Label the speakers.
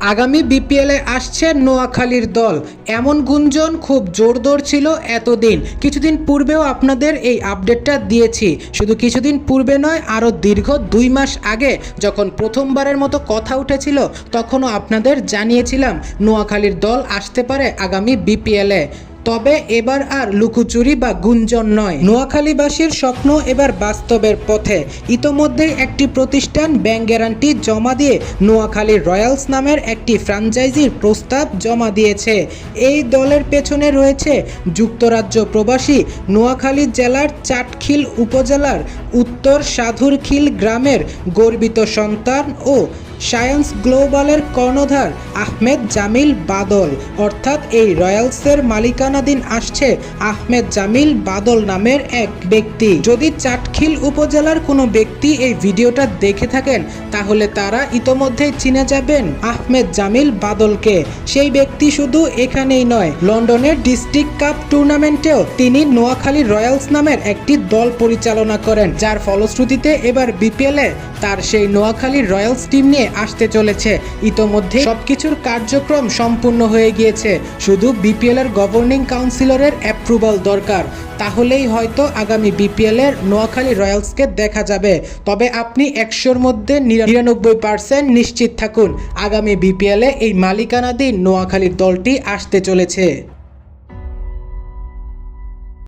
Speaker 1: আগামী বিপিএলে আসছে নোয়াখালীর দল। এমন গুঞ্জন খুব জোরদোর ছিল এতদিন। কিছুদিন পূর্বেও আপনাদের এই আপডেটটা দিয়েছি। শুধু কিছুদিন পূর্বে নয়, আরও দীর্ঘ দুই মাস আগে যখন প্রথমবারের মতো কথা উঠেছিল, তখনও আপনাদের জানিয়েছিলাম, নোয়াখালীর দল আসতে পারে আগামী বিপিএলে। তবে এবার আর লুকোচুরি বা গুঞ্জন নয়। নোয়াখালীবাসীর স্বপ্ন এবার বাস্তবের পথে। ইতোমধ্যে একটি প্রতিষ্ঠান ব্যাংক গ্যারান্টি জমা দিয়ে নোয়াখালী রয়্যালস নামের একটি ফ্র্যাঞ্চাইজির প্রস্তাব জমা দিয়েছে। এই দলের পেছনে রয়েছে যুক্তরাজ্য প্রবাসী নোয়াখালী জেলার চাটখিল উপজেলার উত্তর সাধুরখিল গ্রামের গর্বিত সন্তান ও সায়েন্স গ্লোবালের কর্ণধার আহমেদ জামিল বাদল। অর্থাৎ এই রয়্যালসের মালিকানাধীন আসছে আহমেদ জামিল বাদল নামের এক ব্যক্তি। যদি চাটখিল উপজেলার কোনো ব্যক্তি এই ভিডিওটা দেখে থাকেন, তাহলে তারা ইতোমধ্যেই চিনে যাবেন আহমেদ জামিল বাদলকে। সেই ব্যক্তি শুধু এখানেই নয়, লন্ডনের ডিস্ট্রিক্ট কাপ টুর্নামেন্টেও তিনি নোয়াখালী রয়্যালস নামের একটি দল পরিচালনা করেন। যার ফলশ্রুতিতে এবার বিপিএলে তার সেই নোয়াখালী রয়্যালস টিম নিয়ে আসতে চলেছে। ইতোমধ্যে সবকিছুর কার্যক্রম সম্পূর্ণ হয়ে গিয়েছে। শুধু বিপিএল এর গভর্নিং কাউন্সিলরের অ্যাপ্রুভাল দরকার। তাহলেই হয়তো আগামী বিপিএল এর নোয়াখালী রয়্যালসকে দেখা যাবে। তবে আপনি একশোর মধ্যে নিরানব্বই পার্সেন্ট নিশ্চিত থাকুন। আগামী বিপিএলে এই মালিকানাধীন নোয়াখালীর দলটি আসতে চলেছে।